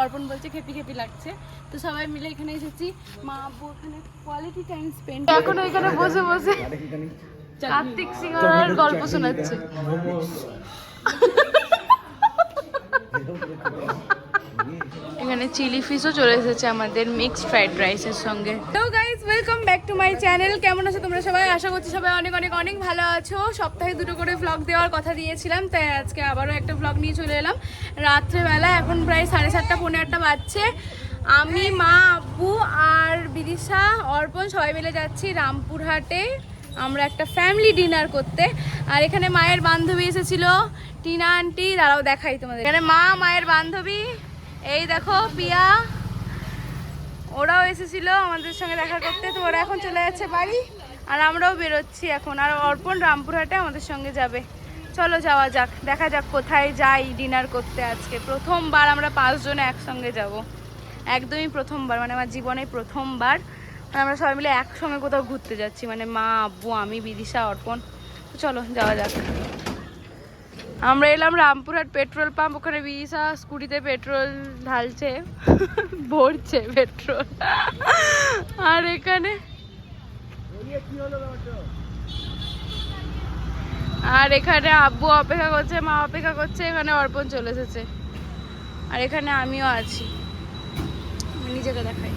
অর্পণ বলছে খেপি খেপি লাগছে। তো সবাই মিলে এখানে এসেছি। মা আব্বু ওখানে কোয়ালিটি টাইম স্পেন্ড এখন এখানে বসে বসে কার্তিক সিংহের গল্প শোনাচ্ছে। এখানে চিলি ফিশও চলে এসেছে আমাদের মিক্সড ফ্রাইড রাইসের সঙ্গে। তো welcome back to my channel কেমন আছো তোমরা সবাই? আশা করছি সবাই অনেক অনেক অনেক ভালো আছো। সপ্তাহে দুটো করে ভ্লগ দেওয়ার কথা দিয়েছিলাম, তাই আজকে আবারও একটা ভ্লগ নিয়ে চলে এলাম। রাত্রেবেলা, এখন প্রায় সাড়ে সাতটা পনেরো আটটা বাজছে। আমি, মা, আব্বু আর বিদিশা, অর্পণ সবাই মিলে যাচ্ছি রামপুরহাটে। আমরা একটা ফ্যামিলি ডিনার করতে। আর এখানে মায়ের বান্ধবী এসেছিল। টিনা আন্টি দাঁড়াও দেখাই তোমাদের। এখানে মা, মায়ের বান্ধবী। এই দেখো, পিয়া। ওরাও এসেছিল আমাদের সঙ্গে দেখা করতে, তো ওরা এখন চলে যাচ্ছে বাড়ি, আর আমরাও বেরোচ্ছি এখন। আর অর্পণ রামপুরহাটে আমাদের সঙ্গে যাবে। চলো যাওয়া যাক, দেখা যাক কোথায় যাই ডিনার করতে আজকে। প্রথমবার আমরা পাঁচজনে একসঙ্গে যাব। একদমই প্রথমবার মানে আমার জীবনে প্রথমবার। আমরা সবাই মিলে একসঙ্গে কোথাও ঘুরতে যাচ্ছি মানে মা, আব্বু, আমি, বিদিশা, অর্পণ। চলো, যাওয়া যাক। আমরা এলাম রামপুরহাট পেট্রোল পাম্প, ওখানে বিদিশা স্কুটিতে পেট্রোল ঢালছে, ভরছে পেট্রোল। আর এখানে আর এখানে আব্বু অপেক্ষা করছে, মা অপেক্ষা করছে, এখানে অর্পণ চলে এসেছে। আর এখানে আমিও আছি। নিজেকে দেখাই।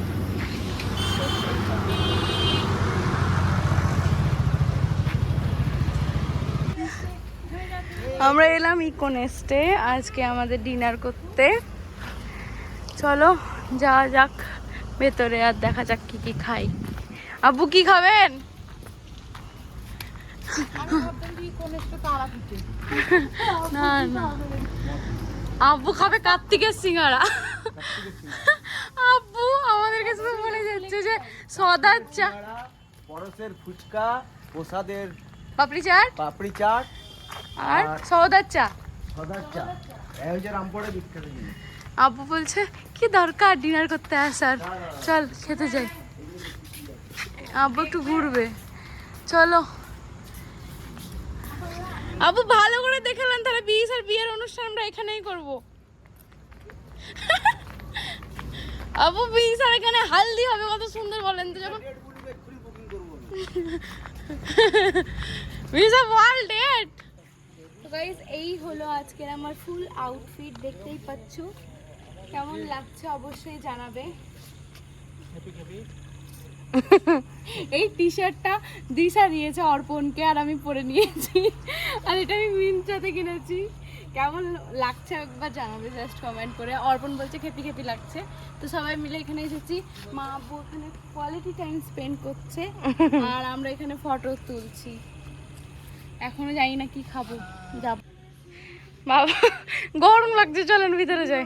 আমরা এলাম ইকোনেস্টে আজকে আমাদের ডিনার করতে। চলো যাওয়া যাক ভেতরে আর দেখা যাক কি কি খাই। আব্বু কি খাবেন? না না। আব্বু খাবে কার্তিকের সিঙ্গারা। আব্বু আমাদের কাছে তো বলে যাচ্ছে যে সদার চা পরশের ফুচকা প্রসাদের পাপড়ি চাট? পাপড়ি চাট আর সদার চা। আব্বু বলছে কি দরকার ডিনার করতে আসার? চল খেতে যাই। আব্বু একটু ঘুরবে। চলো। আব্বু ভালো করে দেখালেন তাহলে বিয়ে আর বিয়ের অনুষ্ঠান আমরা এখানেই করব। আব্বু বিয়ে আর এখানে হালদি হবে কত সুন্দর বলেন তো যখন। বিয়ে ওয়ার্ল্ড ডেট গাইজ এই হলো আজকের আমার ফুল আউটফিট দেখতেই পাচ্ছ। কেমন লাগছে অবশ্যই জানাবে। এই টি শার্টটা দিশা দিয়েছে অর্পণকে আর আমি পরে নিয়েছি। আর এটা আমি মিন্ত্রাতে কিনেছি। কেমন লাগছে একবার জানাবে জাস্ট কমেন্ট করে। অর্পণ বলছে খেপি খেপি লাগছে। তো সবাই মিলে এখানে এসেছি। মা আব্বু এখানে কোয়ালিটি টাইম স্পেন্ড করছে। আর আমরা এখানে ফটো তুলছি। এখনও জানি না কি খাব যাব। বাবা গরম লাগছে চলেন ভিতরে যাই।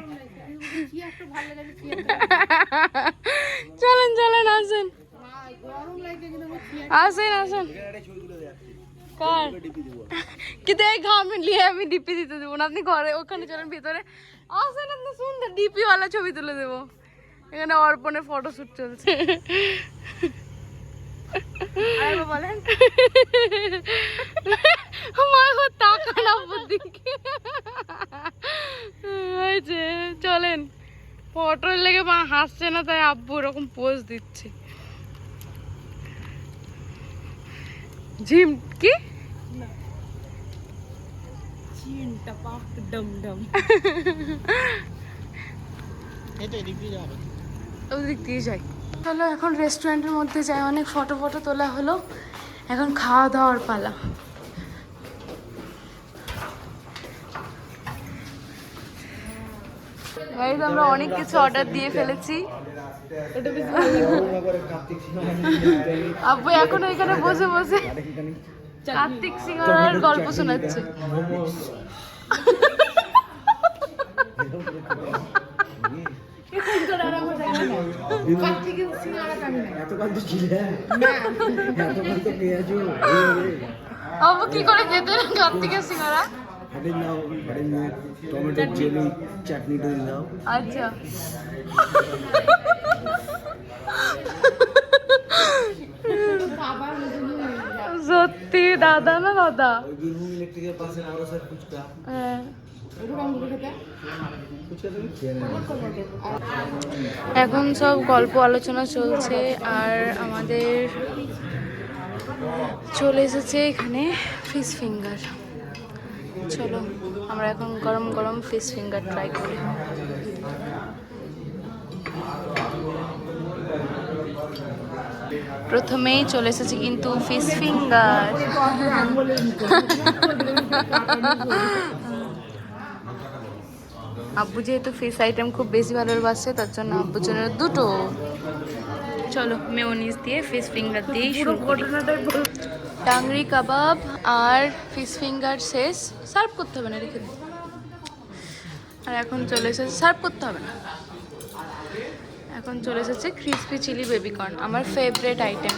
চলেন চলেন আসেন। আসেন আসেন। কার? কিন্তু এই ঘামে নিয়ে আমি ডিপি দিতে দেবো না আপনি ঘরে ওখানে চলেন ভিতরে। আসেন আপনি সুন্দর ডিপি ওয়ালা ছবি তুলে দেবো। এখানে অর্পণের ফটো শুট চলছে বলেন মা গো তাকান আব্বুর দিকে। হয়েছে চলেন। ফটোর লেগে মা হাসছে না তাই আব্বু ওরকম পোজ দিচ্ছে। ঝিম কি? ওদিক দিয়ে যাই। চলো এখন রেস্টুরেন্টের মধ্যে যাই। অনেক ফটো ফটো তোলা হলো। এখন খাওয়া দাওয়ার পালা। গাইজ আমরা অনেক কিছু অর্ডার দিয়ে ফেলেছি। আব্বু এখন এখানে বসে বসে কার্তিক সিংহের গল্প শোনাচ্ছে। আব্বু কি করে খেতে কার্তিকের সিংহরা হাটের নাও হাটের নিয়ে টমেটো জেলি চাটনি তৈরি দাও আচ্ছা। সত্যি দাদা না দাদা? বীরভূম ইলেকট্রিকের পাশে বড় স্যার ফুচকা। হ্যাঁ। এখন সব গল্প আলোচনা চলছে আর আমাদের চলে এসেছে এখানে ফিস ফিঙ্গার। চলো, আমরা এখন গরম গরম ফিশ ফিঙ্গার ট্রাই করি। প্রথমেই চলে এসেছে কিন্তু ফিশ ফিঙ্গার আব্বু যেহেতু ফিশ আইটেম খুব বেশি ভালোবাসে, তার জন্য আব্বুর জন্য দুটো। চলো মেয়োনিজ দিয়ে ফিশ ফিঙ্গার দিয়েই শুরু করি। টাংরি কাবাব আর ফিশ ফিঙ্গার শেষ। সার্ভ করতে হবে না, রেখে আর এখন চলে এসেছে, সার্ভ করতে হবে না। এখন চলে এসেছে ক্রিসপি চিলি বেবিকর্ন আমার ফেভারেট আইটেম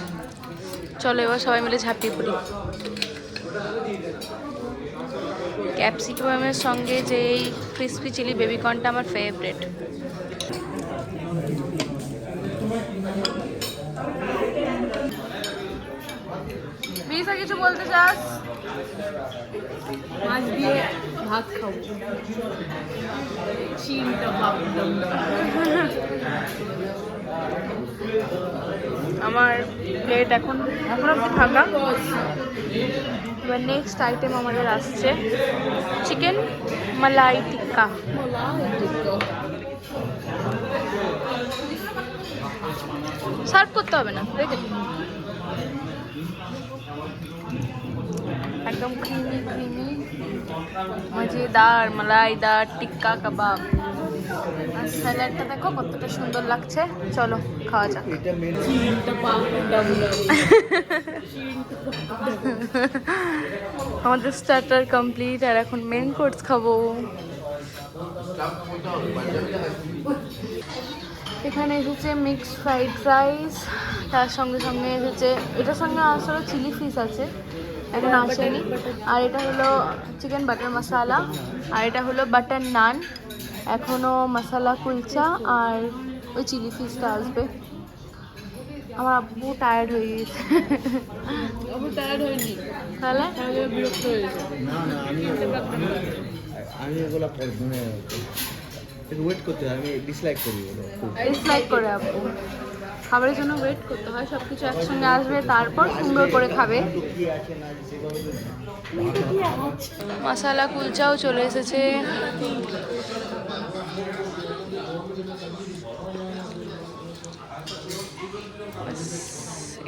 চলো এবার সবাই মিলে ঝাঁপিয়ে পড়ি। ক্যাপসিকামের সঙ্গে যে এই ক্রিসপি চিলি বেবিকর্নটা আমার ফেভারেট বিসা কিছু মাছ দিয়ে ভাত খাব। ভাব আমার প্লেট এখন এখন অব্দি ফাঁকা। এবার নেক্সট আইটেম আমাদের আসছে। চিকেন মালাই টিক্কা সার্ভ করতে হবে না দিন। একদম ক্রিমি ক্রিমি মজেদার, মালাইদার, টিক্কা কাবাব। আর স্যালাডটা দেখো কতটা সুন্দর লাগছে। চলো, খাওয়া যাক। আমাদের স্টার্টার কমপ্লিট আর এখন মেন কোর্স খাব। এখানে এসেছে মিক্সড ফ্রাইড রাইস তার সঙ্গে সঙ্গে এসেছে, এটার সঙ্গে আসলে চিলি ফিশ আছে। এখন আসেনি। আর এটা হলো চিকেন বাটার মশলা আর এটা হলো বাটার নান এখনও মশলা কুলচা আর ওই চিলি ফিশটা আসবে। আমার আব্বু টায়ার্ড হয়ে গেছে আমি টায়ার্ড হয়নি। তাহলে? বিরক্ত হয়ে যায় না না আমি আমি- আমি এগুলো কর- মানে একটু ওয়েট করতে আমি ডিসলাইক করি ডিসলাইক করে আব্বু। খাবারের জন্য ওয়েট করতে হয় সব কিছু একসঙ্গে আসবে, তারপর সুন্দর করে খাবে। মশালা, কুলচাও চলে এসেছে।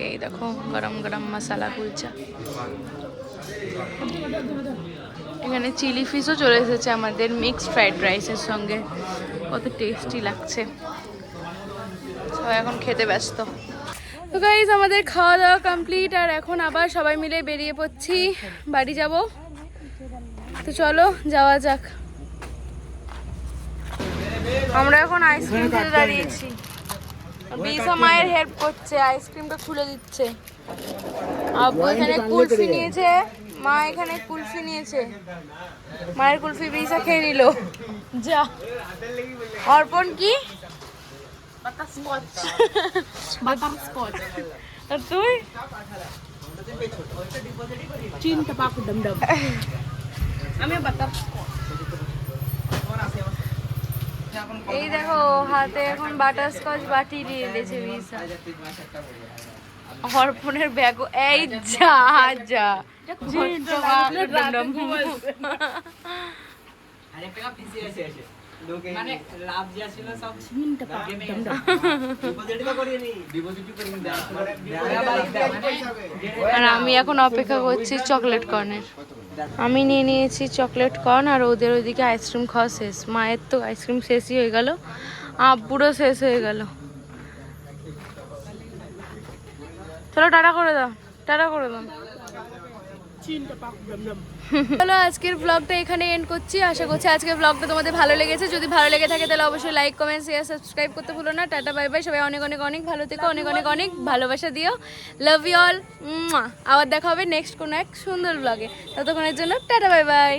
এই দেখো, গরম গরম মশালা, কুলচা। এখানে চিলি ফিশও চলে এসেছে আমাদের মিক্সড ফ্রাইড রাইসের সঙ্গে। কত টেস্টি লাগছে। এখন খেতে ব্যস্ত। তো গাইজ আমাদের খাওয়া দাওয়া কমপ্লিট আর এখন আবার সবাই মিলে বেরিয়ে পড়ছি। বাড়ি যাব। তো চলো যাওয়া যাক। আমরা এখন আইসক্রিম খেতে দাঁড়িয়েছি। বিশা মায়ের হেল্প করছে আইসক্রিমটা খুলে দিচ্ছে। আব্বু এখানে কুলফি নিয়েছে। মা এখানে কুলফি নিয়েছে। মায়ের কুলফি বিশা খেয়ে নিল। যা। অর্পণ কি? বাটার স্কচ আর তুই চিনটা পাপড় ডম ডম আমি বাটার এই দেখো হাতে এখন বাটার স্কচ বাটি দিয়ে দিয়েছে বিশা অর্পণের ব্যাগ এই যা যা চিনটা পাপড় ডম ডম। মানে লাভ যা ছিল সব আর আমি এখন অপেক্ষা করছি চকলেট কর্নের আমি নিয়ে নিয়েছি চকলেট কর্ন আর ওদের ওইদিকে আইসক্রিম খাওয়া শেষ। মায়ের তো আইসক্রিম শেষই হয়ে গেল। আব্বুরও শেষ হয়ে গেল। চলো টাটা করে দাও টাটা করে দাও। চলো, আজকের ব্লগটা এখানে এন্ড করছি। আশা করছি আজকের ব্লগটা তোমাদের ভালো লেগেছে। যদি ভালো লেগে থাকে, তাহলে অবশ্যই লাইক কমেন্ট শেয়ার সাবস্ক্রাইব করতে ভুলো না। টাটা বাই বাই সবাই অনেক অনেক অনেক ভালো থেকো, অনেক অনেক অনেক ভালোবাসা দিও। লাভ ইউ অল আবার দেখা হবে নেক্সট কোনো এক সুন্দর ব্লগে ততক্ষণের জন্য টাটা বাই বাই